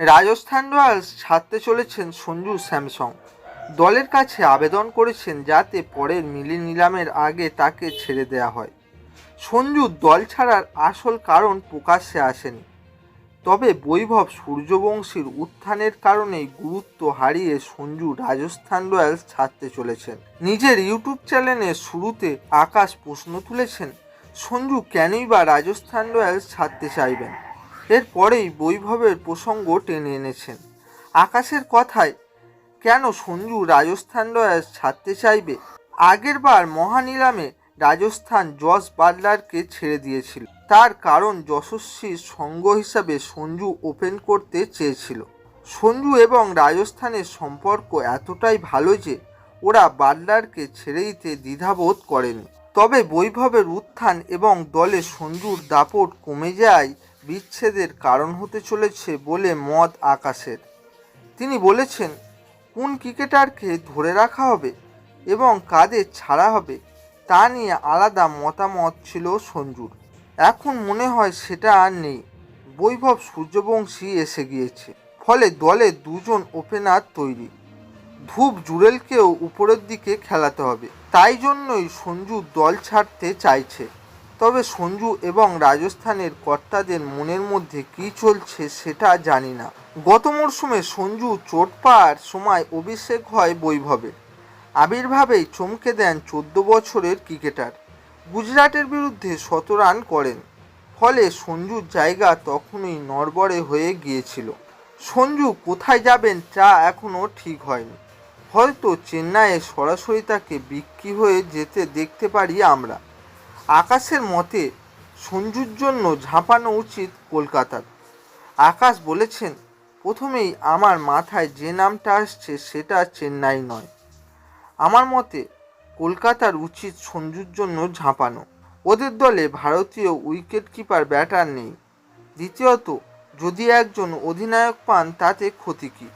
Rajasthan Royals ছাড়তে চলেছেন Sanju Samsung. দলের কাছে আবেদন করেছেন যাতে পরের মিলি নিলামের আগে তাকে ছেড়ে দেওয়া হয়। সঞ্জু দল ছাড়ার আসল কারণ প্রকাশ্যে আসেনি। তবে বৈভব সূর্যবংশীর উত্থানের কারণেই গুরুত্ব হারিয়ে সঞ্জু রাজস্থান রয়্যালস ছাড়তে চলেছেন। নিজের ইউটিউব চ্যানেলের শুরুতে আকাশ প্রশ্ন তুলেছেন, সঞ্জু কেনই বা রাজস্থান রয়্যালস ছাড়তে চাইবেন? এরপরেই বৈভবের প্রসঙ্গ টেনে এনেছেন। আকাশের কথায়, কেন সঞ্জু রাজস্থান রয়্যালস ছাড়তে চাইবে? আগেরবার মহানিলামে রাজস্থান জস বাটলারকে ছেড়ে দিয়েছিল। তার কারণ যশস্বীর সঙ্গ হিসাবে সঞ্জু ওপেন করতে চেয়েছিল। সঞ্জু এবং রাজস্থানের সম্পর্ক এতটাই ভালো যে ওরা বাটলারকে ছেড়ে দিতে দ্বিধাবোধ করেনি। তবে বৈভবের উত্থান এবং দলে সঞ্জুর দাপট কমে যায় বিচ্ছেদের কারণ হতে চলেছে বলে মত আকাশের। তিনি বলেছেন, কোন ক্রিকেটারকে ধরে রাখা হবে এবং কাদের ছাড়া হবে, তা নিয়ে আলাদা মতামত ছিল সঞ্জুর। এখন মনে হয় সেটা আর নেই। বৈভব সূর্যবংশী এসে গিয়েছে। ফলে দলে দুজন ওপেনার তৈরি। ধূপ জুড়েলকেও উপরের দিকে খেলাতে হবে। তাই জন্যই সঞ্জু দল ছাড়তে চাইছে। তবে সঞ্জু এবং রাজস্থানের কর্তাদের মনের মধ্যে কী চলছে সেটা জানি না। গত মরশুমে সঞ্জু চোট পাওয়ার সময় অভিষেক হয় বৈভবে আবির্ভাবেই চমকে দেন চোদ্দ বছরের ক্রিকেটার। গুজরাটের বিরুদ্ধে শত রান করেন, ফলে সঞ্জুর জায়গা তখনই নড়বড়ে হয়ে গিয়েছিল। সঞ্জু কোথায় যাবেন তা এখনও ঠিক হয়নি। হয়তো চেন্নাইয়ে সরাসরি তাকে বিক্রি হয়ে যেতে দেখতে পারি আমরা। আকাশের মতে সঞ্জুর জন্য ঝাঁপানো উচিত কলকাতার। আকাশ বলেছেন, প্রথমেই আমার মাথায় যে নামটা আসছে সেটা চেন্নাই নয়। আমার মতে কলকাতার উচিত সঞ্জুর জন্য ঝাঁপানো। ওদের দলে ভারতীয় উইকেট কিপার ব্যাটার নেই। দ্বিতীয়ত, যদি একজন অধিনায়ক পান তাতে ক্ষতি কী?